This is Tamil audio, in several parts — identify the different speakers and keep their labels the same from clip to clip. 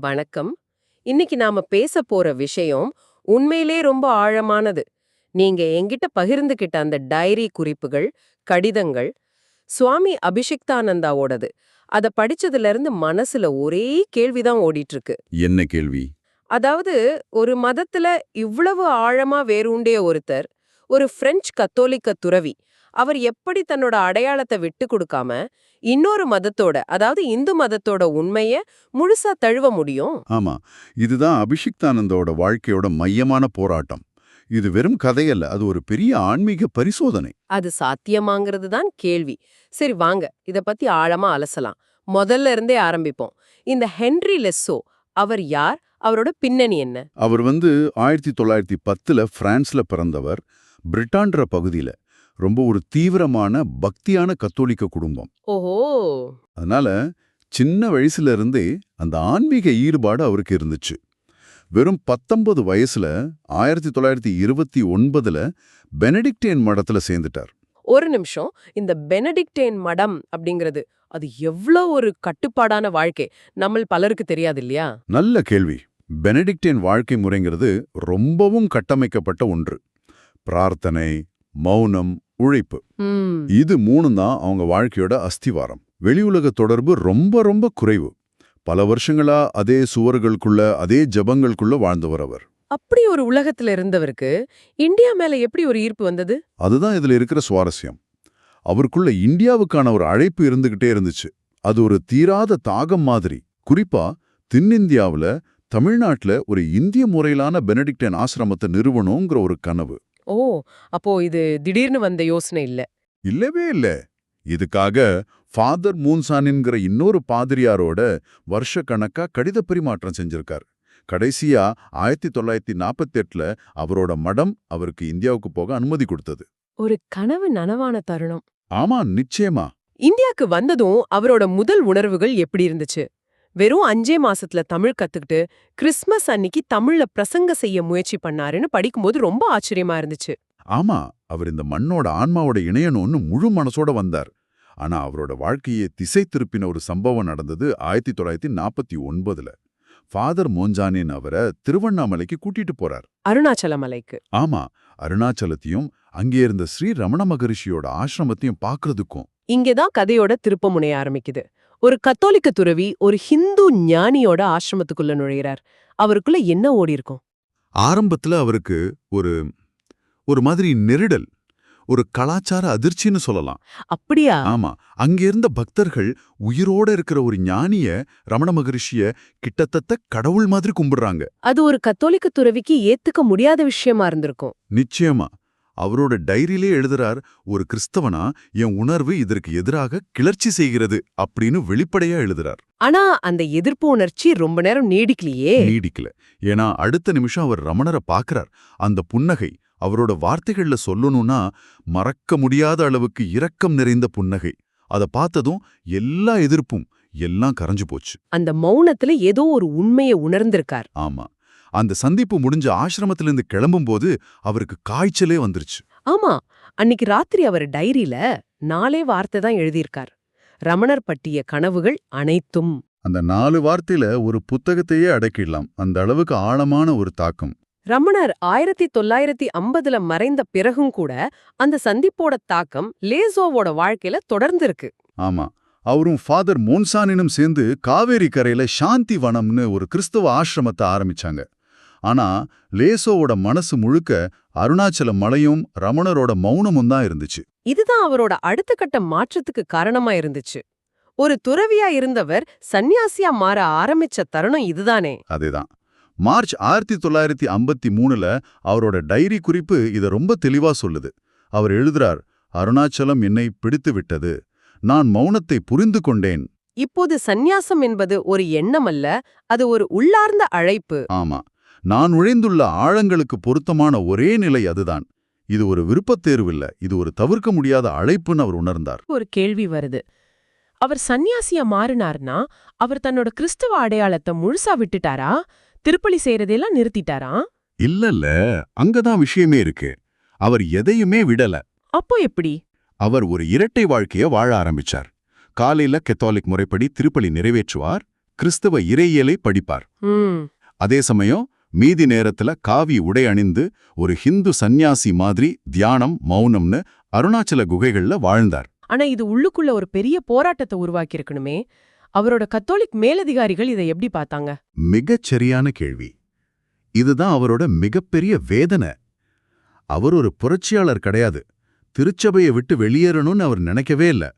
Speaker 1: வணக்கம். இன்னைக்கு நாம பேச போற விஷயம் உண்மையிலே ரொம்ப ஆழமானது. நீங்க என்கிட்ட பகிர்ந்துகிட்ட அந்த டைரி குறிப்புகள் கடிதங்கள் சுவாமி அபிஷிக்தானந்தாவோடது. அத படிச்சதுல இருந்து மனசுல ஒரே கேள்விதான் ஓடிட்டு இருக்கு
Speaker 2: என்ன கேள்வி?
Speaker 1: அதாவது ஒரு மதத்துல இவ்வளவு ஆழமா வேரூண்டிய ஒருத்தர் ஒரு பிரெஞ்சு கத்தோலிக்க துறவி அவர் எப்படி தன்னோட அடையாளத்தை விட்டு கொடுக்காம இன்னொரு மதத்தோட அதாவது இந்து மதத்தோட உண்மைய முழுசா தழுவ முடியும்?
Speaker 2: ஆமா. இதுதான் அபிஷிக்தானந்தோட வாழ்க்கையோட மையமான போராட்டம். இது வெறும் கதையல்ல அது ஒரு பெரிய ஆன்மீக பரிசோதனை.
Speaker 1: அது சாத்தியமாங்கிறது தான் கேள்வி. சரி வாங்க. இத பத்தி ஆழமா அலசலாம். முதல்ல இருந்தே ஆரம்பிப்போம். இந்த ஹென்றி லெஸ்ஸோ அவர் யார்? அவரோட பின்னணி என்ன?
Speaker 2: அவர் வந்து ஆயிரத்தி தொள்ளாயிரத்தி பத்துல பிரான்ஸ்ல பிறந்தவர் பிரிட்டான்ற பகுதியில. ரொம்ப ஒரு தீவிரமான பக்தியான கத்தோலிக்க குடும்பம்.
Speaker 1: ஓஹோ!
Speaker 2: அதனால சின்ன வயசுல இருந்தே அந்த ஆன்மீக ஈடுபாடு அவருக்கு இருந்துச்சு. வெறும் பத்தொன்பது வயசுல ஆயிரத்தி தொள்ளாயிரத்தி இருபத்தி ஒன்பதுல பெனடிக்டேன் மடத்துல சேர்ந்துட்டார்.
Speaker 1: ஒரு நிமிஷம். இந்த பெனடிக்டேன் மடம் அப்படிங்கிறது அது எவ்வளோ ஒரு கட்டுப்பாடான வாழ்க்கை? நம்ம பலருக்கு தெரியாது இல்லையா
Speaker 2: நல்ல கேள்வி. பெனடிக்டேன் வாழ்க்கை முறைங்கிறது ரொம்பவும் கட்டமைக்கப்பட்ட ஒன்று. பிரார்த்தனை மௌனம் உழைப்பு. இது மூணும் தான் அவங்க வாழ்க்கையோட அஸ்திவாரம். வெளியுலக தொடர்பு ரொம்ப ரொம்ப குறைவு. பல வருஷங்களா அதே சுவர்களுக்குள்ள அதே ஜபங்களுக்குள்ள வாழ்ந்தவர் அவர்.
Speaker 1: அப்படி ஒரு உலகத்துல இருந்தவருக்கு இந்தியா மேல எப்படி ஒரு ஈர்ப்பு வந்தது?
Speaker 2: அதுதான் இதுல இருக்கிற சுவாரஸ்யம். அவருக்குள்ள இந்தியாவுக்கான ஒரு அழைப்பு இருந்துகிட்டே இருந்துச்சு. அது ஒரு தீராத தாகம் மாதிரி. குறிப்பா தென்னிந்தியாவுல தமிழ்நாட்டுல ஒரு இந்திய முறையிலான பெனடிக்டன் ஆசிரமத்தை நிறுவனங்கிற ஒரு கனவு.
Speaker 1: ஓ அப்போ இது திடீர்னு வந்த யோசனை இல்ல.
Speaker 2: இல்லவே இல்ல. இதுக்காக ஃபாதர் மூன்சானின்கிற இன்னொரு பாதிரியாரோட வருஷ கணக்கா கடித பரிமாற்றம் செஞ்சிருக்கார். கடைசியா ஆயிரத்தி தொள்ளாயிரத்தி நாற்பத்தெட்டுல அவரோட மடம் அவருக்கு இந்தியாவுக்கு போக அனுமதி கொடுத்தது.
Speaker 1: ஒரு கனவு நனவான தருணம்.
Speaker 2: ஆமா நிச்சயமா.
Speaker 1: இந்தியாக்கு வந்ததும் அவரோட முதல் உணர்வுகள் எப்படி இருந்துச்சு? வெறும் அஞ்சே மாசத்துல தமிழ் கத்துக்கிட்டு கிறிஸ்மஸ் அன்னிக்கு தமிழ்ல பிரசங்க செய்ய முயற்சி பண்ணாருன்னு படிக்கும்போது ரொம்ப ஆச்சரியமா இருந்துச்சு.
Speaker 2: ஆமா அவர் இந்த மண்ணோட ஆன்மாவோட இணையணும்னு முழு மனசோட வந்தார். ஆனா அவரோட வாழ்க்கையை திசை திருப்பின ஒரு சம்பவம் நடந்தது ஆயிரத்தி தொள்ளாயிரத்தி நாற்பத்தி ஒன்பதுல. ஃபாதர் மோஞ்சானின் அவரை திருவண்ணாமலைக்கு கூட்டிட்டு போறார்.
Speaker 1: அருணாச்சல மலைக்கு
Speaker 2: ஆமா அருணாச்சலத்தையும் அங்கே இருந்த ஸ்ரீ ரமண மகரிஷியோட ஆசிரமத்தையும் பார்க்கறதுக்கும்.
Speaker 1: இங்கேதான் கதையோட திருப்ப முனைய ஆரம்பிக்குது. ஒரு கத்தோலிக்க துறவி ஒரு ஹிந்து ஞானியோட ஆசிரமத்துக்குள்ள நுழையிறார். அவருக்குள்ள என்ன ஓடி இருக்கும்?
Speaker 2: ஆரம்பத்துல அவருக்கு ஒரு ஒரு மாதிரி நெருடல் ஒரு கலாச்சார அதிர்ச்சின்னு சொல்லலாம்.
Speaker 1: அப்படியா?
Speaker 2: ஆமா. அங்க இருந்த பக்தர்கள் உயிரோட இருக்கிற ஒரு ஞானிய ரமண மகரிஷிய கிட்டத்தட்ட கடவுள் மாதிரி கும்பிடுறாங்க.
Speaker 1: அது ஒரு கத்தோலிக்க துறவிக்கு ஏத்துக்க முடியாத விஷயமா இருந்திருக்கும்.
Speaker 2: நிச்சயமா. அவரோட டைரியிலே எழுதுறார் ஒரு கிறிஸ்தவனா என் உணர்வு இதற்கு எதிராக கிளர்ச்சி செய்கிறது அப்படின்னு வெளிப்படையா எழுதுறார்.
Speaker 1: ஆனா அந்த எதிர்ப்பு உணர்ச்சி ரொம்ப நேரம் நீடிக்கலையே.
Speaker 2: நீடிக்கல. ஏன்னா அடுத்த நிமிஷம் அவர் ரமணரை பார்க்கறார். அந்த புன்னகை அவரோட வார்த்தைகள்ல சொல்லணும்னா மறக்க முடியாத அளவுக்கு இரக்கம் நிறைந்த புன்னகை. அத பார்த்ததும் எல்லா எதிர்ப்பும் எல்லாம் கரைஞ்சு போச்சு.
Speaker 1: அந்த மௌனத்துல ஏதோ ஒரு உண்மையை உணர்ந்திருக்கார்.
Speaker 2: ஆமா. அந்த சந்திப்பு முடிஞ்ச ஆசிரமத்திலிருந்து கிளம்பும்போது அவருக்கு காய்ச்சலே வந்துருச்சு.
Speaker 1: ஆமா அன்னிக்கு ராத்திரி அவர் டைரியில நாலே வார்த்தை தான் எழுதியிருக்கார். ரமணர் பட்டிய கனவுகள் அனைத்தும்.
Speaker 2: அந்த நாலு வார்த்தையில ஒரு புத்தகத்தையே அடக்கிடலாம். அந்த அளவுக்கு ஆழமான ஒரு தாக்கம்.
Speaker 1: ரமணர் ஆயிரத்தி தொள்ளாயிரத்தி ஐம்பதுல மறைந்த பிறகும் கூட அந்த சந்திப்போட தாக்கம் லேசோவோட வாழ்க்கையில தொடர்ந்து இருக்கு.
Speaker 2: ஆமா அவரும் ஃபாதர் மோன்சானினும் சேர்ந்து காவேரி கரையில சாந்தி வனம்னு ஒரு கிறிஸ்தவ ஆசிரமத்தை ஆரம்பிச்சாங்க. ஆனா லேசோவோட மனசு முழுக்க அருணாச்சல மலையும் ரமணரோட மௌனமும் தான் இருந்துச்சு.
Speaker 1: இதுதான் அவரோட அடுத்த கட்ட மாற்றத்துக்கு காரணமா இருந்துச்சு. ஒரு துறவியா இருந்தவர் சந்நியாசியா மாற ஆரம்பிச்ச தருணம் இதுதானே.
Speaker 2: அதேதான். மார்ச் ஆயிரத்தி தொள்ளாயிரத்தி ஐம்பத்தி மூணுல அவரோட டைரி குறிப்பு இத ரொம்ப தெளிவா சொல்லுது. அவர் எழுதுறார் அருணாச்சலம் என்னை பிடித்து விட்டது. நான் மௌனத்தை புரிந்து கொண்டேன்.
Speaker 1: இப்போது சந்நியாசம் என்பது ஒரு எண்ணம் அல்ல அது ஒரு உள்ளார்ந்த அழைப்பு.
Speaker 2: ஆமா. நான் நுழைந்துள்ள ஆழங்களுக்கு பொருத்தமான ஒரே நிலை அதுதான். இது ஒரு விருப்பத் தேர்வில்ல இது ஒரு தவிர்க்க முடியாத அழைப்புன்னு அவர் உணர்ந்தார்.
Speaker 1: ஒரு கேள்வி வருது. அவர் சந்நியாசியா மாறினார்னா அவர் தன்னோட கிறிஸ்தவ அடையாளத்தை முழுசா விட்டுட்டாரா? திருப்பலி செய்யறதெல்லாம் நிறுத்திட்டாரா?
Speaker 2: இல்லல்ல. அங்கதான் விஷயமே இருக்கு. அவர் எதையுமே விடல.
Speaker 1: அப்போ எப்படி?
Speaker 2: அவர் ஒரு இரட்டை வாழ்க்கைய வாழ ஆரம்பிச்சார். காலையில கெத்தாலிக் முறைப்படி திருப்பலி நிறைவேற்றுவார். கிறிஸ்தவ இறையியலை படிப்பார். அதே சமயம் மீதி நேரத்துல காவி உடை அணிந்து ஒரு ஹிந்து சந்நியாசி மாதிரி தியானம் மௌனம்னு அருணாச்சல குகைகள்ல வாழ்ந்தார்.
Speaker 1: ஆனா இது உள்ளுக்குள்ள ஒரு பெரிய போராட்டத்தை உருவாக்கி இருக்கணுமே அவரோட கத்தோலிக் மேலதிகாரிகள் இதை எப்படி பார்த்தாங்க?
Speaker 2: மிகச் சரியான கேள்வி. இதுதான் அவரோட மிகப்பெரிய வேதனை. அவர் ஒரு புரட்சியாளர் கிடையாது. திருச்சபையை விட்டு வெளியேறணும்னு அவர் நினைக்கவே இல்ல.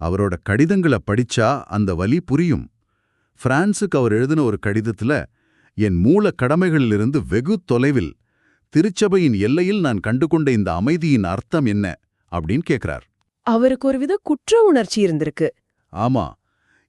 Speaker 2: அவரோட கடிதங்களை படிச்சா அந்த வலி புரியும். பிரான்சுக்கு அவர் எழுதின ஒரு கடிதத்துல என் மூல கடமைகளிலிருந்து வெகு தொலைவில் திருச்சபையின் எல்லையில் நான் கண்டுகொண்ட இந்த அமைதியின் அர்த்தம் என்ன? அப்படின்னு கேக்குறார்.
Speaker 1: அவருக்கு ஒரு வித குற்ற உணர்ச்சி இருந்திருக்கு.
Speaker 2: ஆமா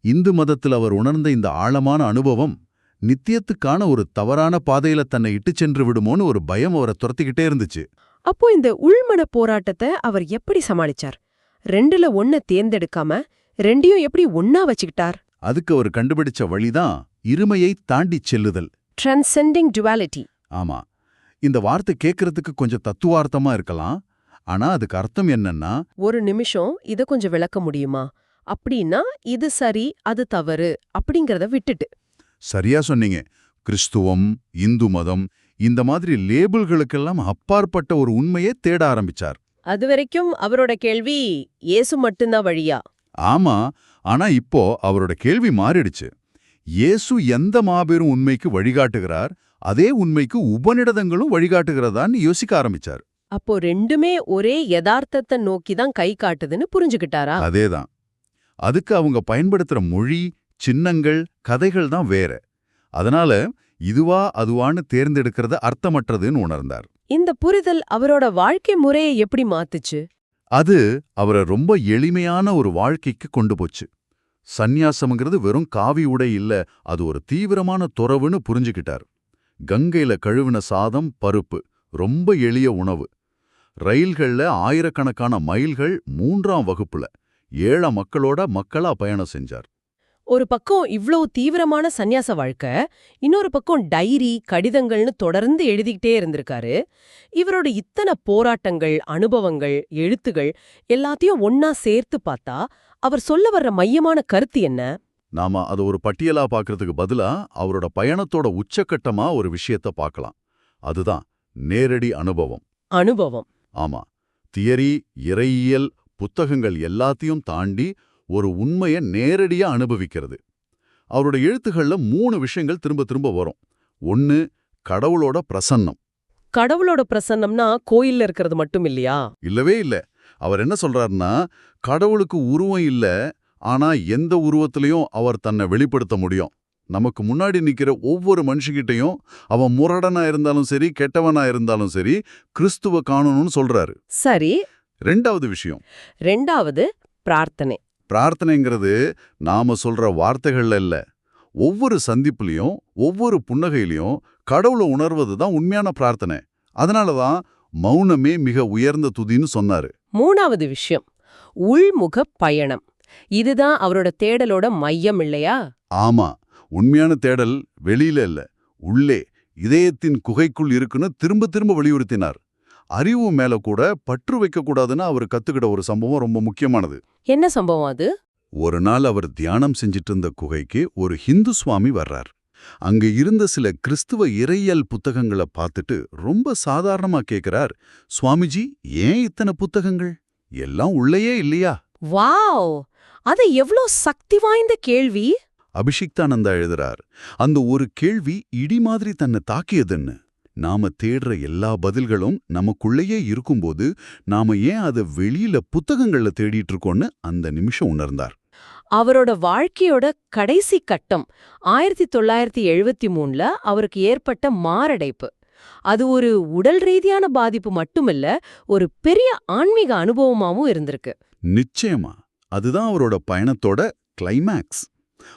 Speaker 2: இந்து மதத்தில் அவர் உணர்ந்த இந்த ஆழமான அனுபவம் நித்தியத்துக்கான ஒரு தவறான பாதையில தன்னை இட்டுச் சென்று விடுமோன்னு ஒரு பயம் அவரை துரத்திக்கிட்டே இருந்துச்சு.
Speaker 1: அப்போ இந்த உள்மன போராட்டத்தை அவர் எப்படி சமாளிச்சார்? ரெண்டுல ஒன்ன தேர்ந்தெடுக்காம ரெண்டையும் எப்படி ஒன்னா வச்சுக்கிட்டார்?
Speaker 2: அதுக்கு அவர் கண்டுபிடிச்ச வழிதான் இருமையை தாண்டிச் செல்லுதல்.
Speaker 1: டிரான்செண்டிங் டுவாலிட்டி
Speaker 2: ஆமா. இந்த வார்த்தை கேட்கறதுக்கு கொஞ்சம் தத்துவார்த்தமா இருக்கலாம். ஆனா அதுக்கு அர்த்தம் என்னன்னா
Speaker 1: ஒரு நிமிஷம் இத கொஞ்சம் விளக்க முடியுமா? அப்படின்னா இது சரி அது தவறு அப்படிங்கறத விட்டுட்டு.
Speaker 2: சரியா சொன்னீங்க. கிறிஸ்துவம் இந்து மதம் இந்த மாதிரி லேபிள்களுக்கெல்லாம் அப்பாற்பட்ட ஒரு உண்மையை தேட ஆரம்பிச்சார்.
Speaker 1: அது வரைக்கும் அவரோட கேள்வி இயேசு மட்டும்தான் வழியா?
Speaker 2: ஆமா. ஆனா இப்போ அவரோட கேள்வி மாறிடுச்சு. இயேசு எந்த மாபெரும் உண்மைக்கு வழிகாட்டுகிறார் அதே உண்மைக்கு உபநிடதங்களும் வழிகாட்டுகிறதான்னு யோசிக்க ஆரம்பிச்சார்.
Speaker 1: அப்போ ரெண்டுமே ஒரே யதார்த்தத்தை நோக்கி தான் கை காட்டுதுன்னு புரிஞ்சுக்கிட்டாரா
Speaker 2: அதேதான். அதுக்கு அவங்க பயன்படுத்துற மொழி சின்னங்கள் கதைகள் தான் வேற. அதனால இதுவா அதுவான்னு தேர்ந்தெடுக்கிறத அர்த்தமற்றதுன்னு உணர்ந்தார்.
Speaker 1: இந்த புரிதல் அவரோட வாழ்க்கை முறையை எப்படி மாத்துச்சு?
Speaker 2: அது அவரை ரொம்ப எளிமையான ஒரு வாழ்க்கைக்கு கொண்டு போச்சு. சந்நியாசம்ங்கிறது வெறும் காவி உடை இல்ல அது ஒரு தீவிரமான துறவுன்னு புரிஞ்சுக்கிட்டார். கங்கையில கழுவின சாதம் பருப்பு ரொம்ப எளிய உணவு. ரயில்கள்ல ஆயிரக்கணக்கான மைல்கள் மூன்றாம் வகுப்புல ஏழ மக்களோட மக்களா பயணம் செஞ்சார்.
Speaker 1: ஒரு பக்கம் இவ்வளவு தீவிரமான சந்நியாச வாழ்க்கை இன்னொரு பக்கம் டைரி கடிதங்கள்னு தொடர்ந்து எழுதிக்கிட்டே இருந்திருக்காரு. இவரோட இத்தனை போராட்டங்கள் அனுபவங்கள் எழுத்துகள் எல்லாத்தையும் ஒன்னா சேர்த்து பார்த்தா அவர் சொல்ல வர்ற மையமான கருத்து என்ன?
Speaker 2: நாம அதை ஒரு பட்டியலா பார்க்கறதுக்கு பதிலா அவரோட பயணத்தோட உச்சக்கட்டமா ஒரு விஷயத்த பார்க்கலாம் அதுதான் நேரடி அனுபவம்.
Speaker 1: அனுபவம்.
Speaker 2: ஆமா. தியரி இறையியல் புத்தகங்கள் எல்லாத்தையும் தாண்டி ஒரு உண்மைய நேரடியா அனுபவிக்கிறது. அவரோட எழுத்துக்கள்ல மூணு விஷயங்கள் திரும்ப திரும்ப வரும். ஒன்னு கடவுளோட பிரசன்னம்.
Speaker 1: கடவுளோட பிரசன்னம்னா கோயில்ல இருக்கிறது மட்டும் இல்லையா?
Speaker 2: இல்லவே இல்ல. அவர் என்ன சொல்றாருன்னா கடவுளுக்கு உருவம் இல்ல ஆனா எந்த உருவத்திலையும் அவர் தன்னை வெளிப்படுத்த முடியும். நமக்கு முன்னாடி நிக்கிற ஒவ்வொரு மனுஷகிட்டையும் அவன் முரடனா இருந்தாலும் சரி கெட்டவனா இருந்தாலும் சரி கிறிஸ்துவ காணணும்னு சொல்றாரு.
Speaker 1: சரி.
Speaker 2: ரெண்டாவது விஷயம்.
Speaker 1: ரெண்டாவது பிரார்த்தனை.
Speaker 2: பிரார்த்தனைங்கிறது நாம சொல்ற வார்த்தைகள்ல இல்ல. ஒவ்வொரு சந்திப்புலயும் ஒவ்வொரு புன்னகையிலையும் கடவுளை உணர்வது தான் உண்மையான பிரார்த்தனை. அதனால தான் மௌனமே மிக உயர்ந்த துதின்னு சொன்னாரு.
Speaker 1: மூணாவது விஷயம் உள்முக பயணம். இதுதான் அவரோட தேடலோட மையம் இல்லையா?
Speaker 2: ஆமா உண்மையான தேடல் வெளியில இல்ல உள்ளே இதயத்தின் குகைக்குள் இருக்குன்னு திரும்ப திரும்ப வலியுறுத்தினார். அறிவு மேல கூட பற்று வைக்கக்கூடாதுன்னு அவர் கத்துக்கிட்ட ஒரு சம்பவம் ரொம்ப முக்கியமானது.
Speaker 1: என்ன சம்பவம் அது?
Speaker 2: ஒரு நாள் அவர் தியானம் செஞ்சிட்டு இருந்த குகைக்கு ஒரு ஹிந்து சுவாமி வர்றார். அங்க இருந்த சில கிறிஸ்துவ இறையியல் புத்தகங்களை பார்த்துட்டு ரொம்ப சாதாரணமா கேக்குறார் சுவாமிஜி ஏன் இத்தனை புத்தகங்கள்? எல்லாம் உள்ளேயே இல்லையா?
Speaker 1: வாவ்! அது எவ்ளோ சக்தி வாய்ந்த கேள்வி!
Speaker 2: அபிஷிக்தானந்தா எழுதுறார் அந்த ஒரு கேள்வி இடி மாதிரி தன்னை தாக்கியதுன்னு. நாம தேடுற எல்லா பதில்களும் நமக்குள்ளேயே இருக்கும்போது நாம ஏன் அதை வெளியில புத்தகங்கள்ல தேடிட்டு இருக்கோம்னு அந்த நிமிஷம் உணர்ந்தார்.
Speaker 1: அவரோட வாழ்க்கையோட கடைசி கட்டம் ஆயிரத்தி தொள்ளாயிரத்தி எழுபத்தி மூணுல அவருக்கு ஏற்பட்ட மாரடைப்பு. அது ஒரு உடல் ரீதியான பாதிப்பு மட்டுமில்ல ஒரு பெரிய ஆன்மீக அனுபவமாவும் இருந்திருக்கு.
Speaker 2: நிச்சயமா. அதுதான் அவரோட பயணத்தோட கிளைமேக்ஸ்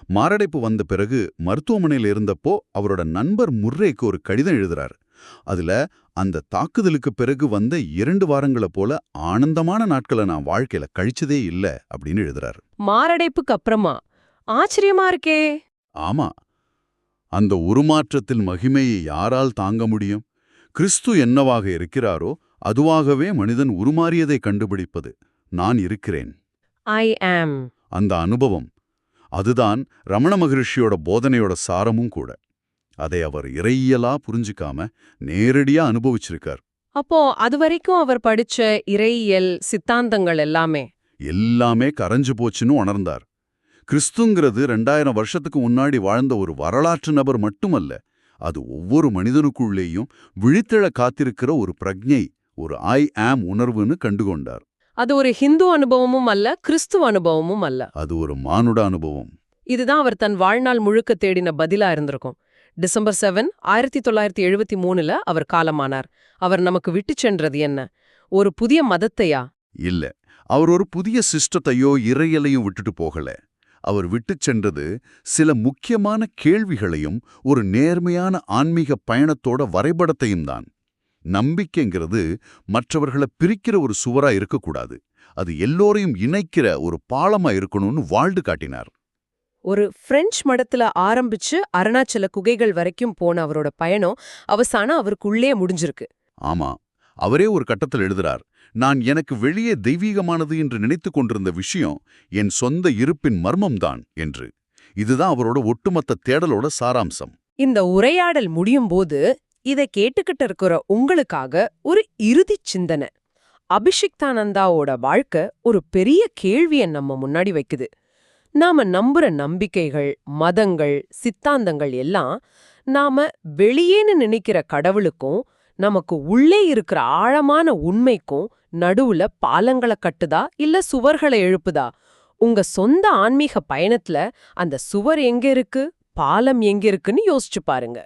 Speaker 2: மாரடைப்பு வந்த பிறகு மருத்துவமனையில் இருந்தப்போ அவரோட நண்பர் முர்ரேக்கு ஒரு கடிதம் எழுதுறாரு. அதுல அந்த தாக்குதலுக்கு பிறகு வந்த இரண்டு வாரங்களை போல ஆனந்தமான நாட்களை நான் வாழ்க்கையில கழிச்சதே இல்ல அப்படின்னு எழுதுறாரு.
Speaker 1: மாரடைப்புக்கு அப்புறமா? ஆச்சரியமா இருக்கே.
Speaker 2: ஆமா. அந்த உருமாற்றத்தில் மகிமையை யாரால் தாங்க முடியும்? கிறிஸ்து என்னவாக இருக்கிறாரோ அதுவாகவே மனிதன் உருமாறியதை கண்டுபிடிப்பது நான் இருக்கிறேன்.
Speaker 1: ஐ ஆம்
Speaker 2: அந்த அனுபவம். அதுதான் ரமண மகரிஷியோட போதனையோட சாரமும் கூட. அதை அவர் இறையியலா புரிஞ்சுக்காம நேரடியா அனுபவிச்சிருக்கார்.
Speaker 1: அப்போ அது வரைக்கும் அவர் படிச்ச இறையியல் சித்தாந்தங்கள் எல்லாமே?
Speaker 2: எல்லாமே கரைஞ்சு போச்சுன்னு உணர்ந்தார். கிறிஸ்துங்கிறது ரெண்டாயிரம் வருஷத்துக்கு முன்னாடி வாழ்ந்த ஒரு வரலாற்று நபர் மட்டுமல்ல அது ஒவ்வொரு மனிதனுக்குள்ளேயும் விழித்தெழ காத்திருக்கிற ஒரு பிரஜை ஒரு ஐ ஆம் உணர்வுன்னு கண்டுகொண்டார்.
Speaker 1: அது ஒரு ஹிந்து அனுபவமும் அல்ல கிறிஸ்துவ அனுபவமும் அல்ல.
Speaker 2: அது ஒரு மானுட அனுபவம்.
Speaker 1: இதுதான் அவர் தன் வாழ்நாள் முழுக்க தேடின பதிலா இருந்திருக்கும். டிசம்பர் செவன் ஆயிரத்தி தொள்ளாயிரத்தி எழுபத்தி மூணுல அவர் காலமானார். அவர் நமக்கு விட்டுச் சென்றது என்ன? ஒரு புதிய மதத்தையா?
Speaker 2: இல்ல. அவர் ஒரு புதிய சிஸ்டத்தையோ இறையலையும் விட்டுட்டு போகல. அவர் விட்டுச் சென்றது சில முக்கியமான கேள்விகளையும் ஒரு நேர்மையான ஆன்மீக பயணத்தோட வரைபடத்தையும் தான். நம்பிக்கைங்கிறது மற்றவர்களை பிரிக்கிற ஒரு சுவரா இருக்கக்கூடாது. அது எல்லோரையும் இணைக்கிற ஒரு பாலமா இருக்கணும்னு வாழ்ந்து காட்டினார்.
Speaker 1: ஒரு பிரெஞ்சு மடத்துல ஆரம்பிச்சு அருணாச்சல குகைகள் வரைக்கும் போன அவரோட பயணம் அவசானம் அவருக்குள்ளே முடிஞ்சிருக்கு.
Speaker 2: ஆமா அவரே ஒரு கட்டத்தில் எழுதுறார் நான் எனக்கு வெளியே தெய்வீகமானது என்று நினைத்துக் கொண்டிருந்த விஷயம் என் சொந்த இருப்பின் மர்மம்தான் என்று. இதுதான் அவரோட ஒட்டுமொத்த தேடலோட சாராம்சம்.
Speaker 1: இந்த உரையாடல் முடியும் போது இதை கேட்டுக்கிட்டு இருக்கிற உங்களுக்காக ஒரு இறுதிச் சிந்தனை. அபிஷிக்தானந்தாவோட வாழ்க்கை ஒரு பெரிய கேள்வியை நம்ம முன்னாடி வைக்குது. நாம நம்புற நம்பிக்கைகள் மதங்கள் சித்தாந்தங்கள் எல்லாம் நாம வெளியேன்னு நினைக்கிற கடவுளுக்கும் நமக்கு உள்ளே இருக்கிற ஆழமான உண்மைக்கும் நடுவுல பாலங்களை கட்டுதா இல்ல சுவர்களை எழுப்புதா? உங்க சொந்த ஆன்மீக பயணத்துல அந்த சுவர் எங்க இருக்கு? பாலம் எங்க இருக்குன்னு யோசிச்சு பாருங்க.